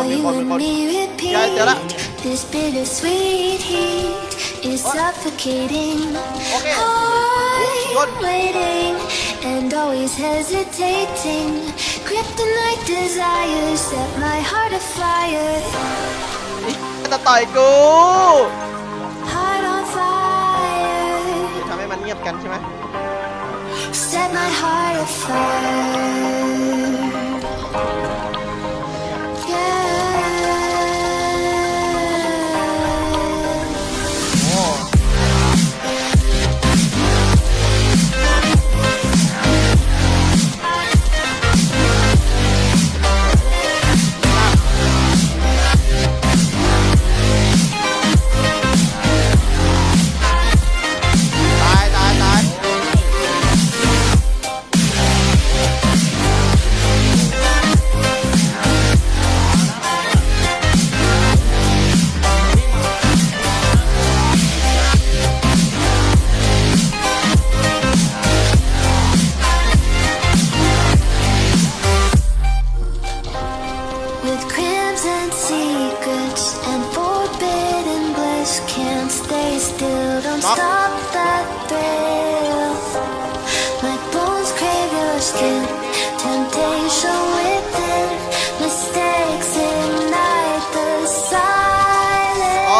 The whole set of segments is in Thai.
While มี you คนมี and คน me ยายเจอละ repeat, this bittersweet heat is suffocating. Okay. I'm Good. waiting and always hesitating. Kryptonite desires set my heart afire. จะต่อยกู Heart on fire. ทำให้มันเงียบกันใช่ไหม Set my heart afire.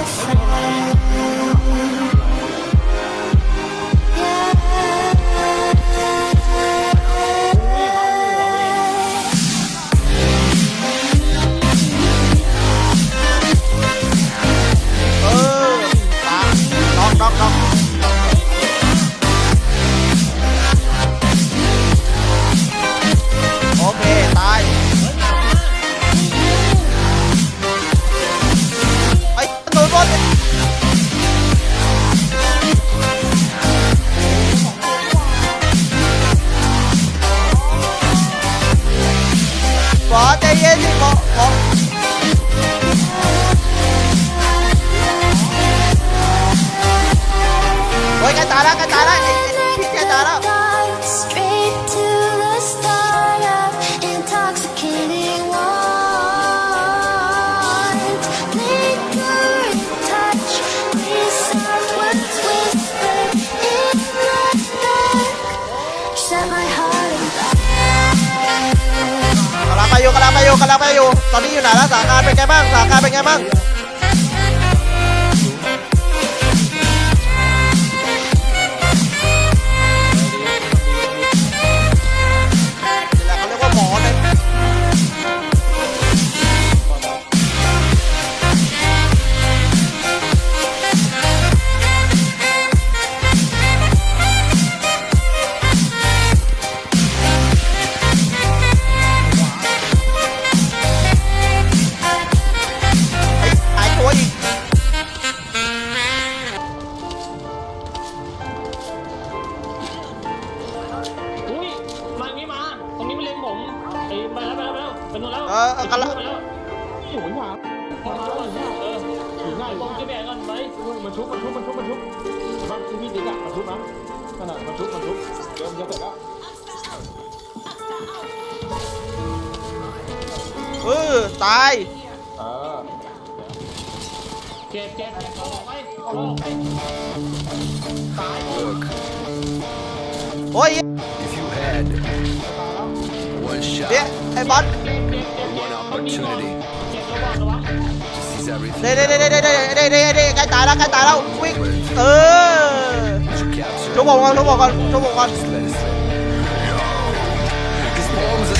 the same อยู่กำลังไปอยู่กำลังไปอยู่ ตอนนี้อยู่ไหนแล้วสถานการณ์เป็นไงบ้างสถานการณ์เป็นไงบ้าง โอ้ยหวามาก่อนเออถึงง่ายตรงที่แบกก่อนไปมันชุบมันชุบมันชุบมันชุบบ้านที่พี่ติ๊กอะมันชุบนะขนาดมันชุบมันชุบเดี๋ยวมันจะเสร็จแล้วเออตายเออเก็บเก็บเอาออกไปเอาออกไปตายโอ้ย If you had one shot เดี๋ยวไอ้บอลเก็บเก็บเก็บเก็บ One คนนี้ก่อน opportunity เก็บระวังระวัง to seize everything เด้เด้เด้เด้เด้เด้เด้เด้เด้ใกล้ตายแล้วใกล้ตายแล้ววิ่งเออ that you captured, ชุบผมก่อนชุบผมก่อนชุบผมก่อน just let it slip. Cause bombs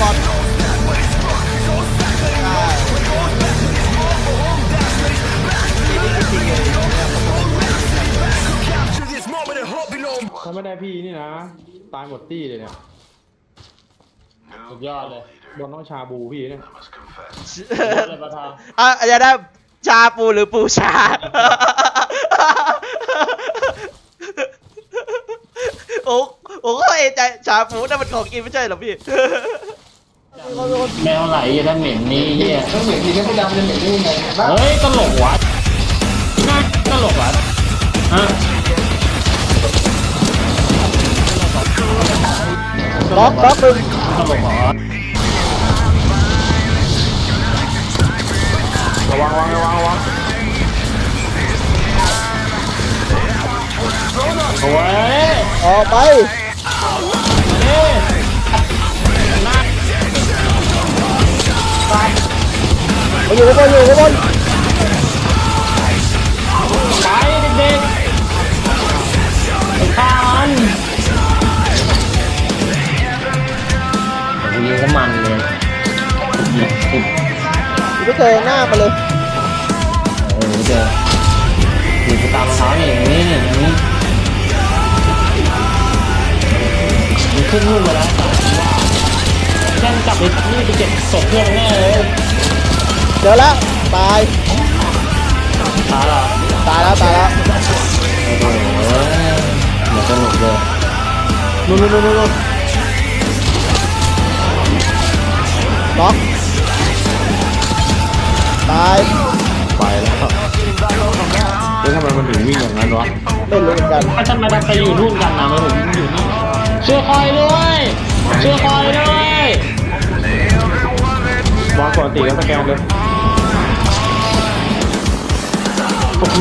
สุนให้ไว้ยบอลใช่ Capture this moment and hope you know ถ้าไม่ได้พี่นี่นะ ตายหมดตี้เลยเนี่ย สุดยอดเลยบนต้องชาบูพี่เนี่ยสุดยอดเลยประธานอะอย่าได้ชาปูหรือปูชา โอ้โอ้ก็เอะใจชาปูนั่นมันของกินไม่ใช่เหรอพี่ แมวไหลอย่าได้เหม็นนี่เฮียต้องเหม็นทีนี้ไม่ดำเลยเหม็นได้ยังไงเฮ้ยตลกวะน่าตลกวะฮะล็อกล็อกมึงตลกเหรอระวังระวังระวังระวังโอ้ย ออกไปเอ๊ะน่าไปอยู่ข้างบนอยู่ข้างบนไปเด็กๆไปฆ่ามันยิงก็มันเลยยิงปุ๊บไม่เจอหน้ามาเลยเออเจอยิงไปตามเท้าอย่างนี้อย่างนี้ ขึ้นลูกไปแล้วแค่จับไปนี่ไปเก็บศพเพื่อนแน่เลยเจอแล้วตายตายละตายแล้วตายแล้วโอ้โหเหมือนสนุกเลยนู่นนู่นนู่นนู่นล็อกตายไปแล้วแล้วทำไมมันถึงวิ่งอย่างนั้นวะไม่รู้เหมือนกันถ้าทำไมเราไปอยู่นู่นกันนะไม่ผมอยู่นี่ ช่วยคอยด้วยช่วยคอยด้วยวางปกติแล้วสแกนเลยโอ้โห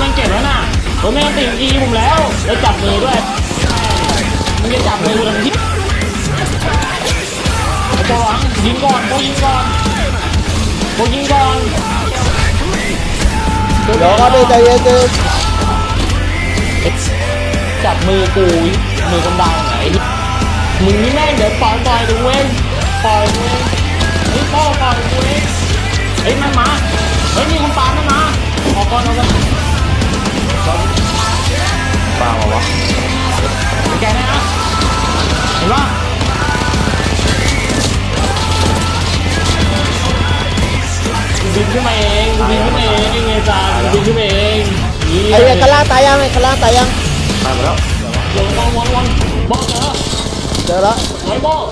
มันเก็บแล้วน่ะผมไม่ติดอีผมแล้วแล้วจับมือด้วยมึงจะจับมือกูทำที่โปวังยิงก่อนโปยิงก่อนโปยิงก่อนเดี๋ยวครับพี่ใจเย็นๆจับมือกูมือกำดังไหน มึงนี่แม่งเดี๋ยวปล่อยปล่อยดูเว้ยปล่อยเว้ยเฮ้ยพ่อปล่อยกูเว้ยเฮ้ยมันมาเฮ้ยมีคนปามันมาออกก่อนออกก่อนปล่าวะแกนะนะเห็นปะบินขึ้นมาเองบินขึ้นมาเองไงจ้าบินขึ้นมาเองไอ้เหี้ยข้างล่างตายยังไอ้ข้างล่างตายยังตายหมดแล้ว ลงลงลงลงบอกเจอเจอแล้วไว้บอก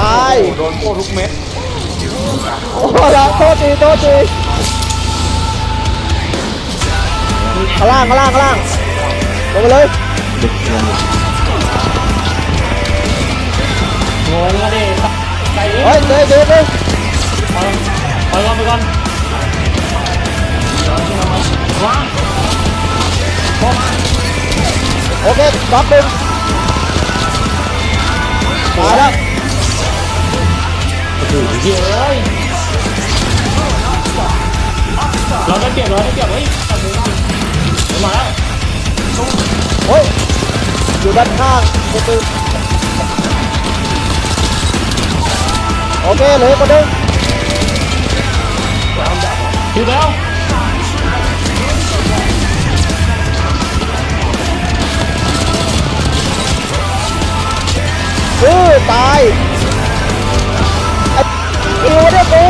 ตายโดนโค้ทุกเม็ดโอ้โหแล้วโทษทีโทษทีข้างล่างข้างล่างข้างล่างลงไปเลย งงก็ดิไก่เฮ้ยเดี๋ยวเดี๋ยวเดี๋ยวไปก่อนไปก่อนวางโอเคล็อกหนึ่งตายแล้วโอ้โหเยอะเลยเราได้เปรียบเราได้เปรียบเฮ้ยมาแล้วเฮ้ยอยู่ด้านข้างประตู โอเคเหลยคนหนึงถึงแล้วอือตายไอ้คิวเนี่ยกู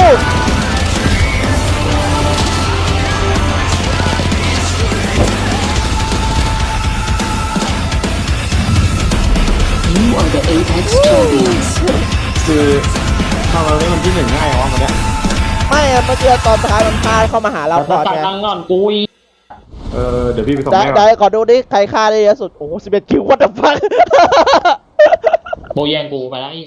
คือ ทำอะไรมันที่หนึ่งง่ายวะมันเนี้ยไม่อะเมื่อกี้ตอนท้ายมันพาเข้ามาหาเราเราก่อนตัดไงตังค์ก่อนกูอีเออเดี๋ยวพี่ไปส่งได้ให้ก่ได้อนขอดูดิใครฆ่าได้เยอะสุด โอ้โหสิบเอ็ดคิววัตถุฟัง โบแยงกูไปแล้วอี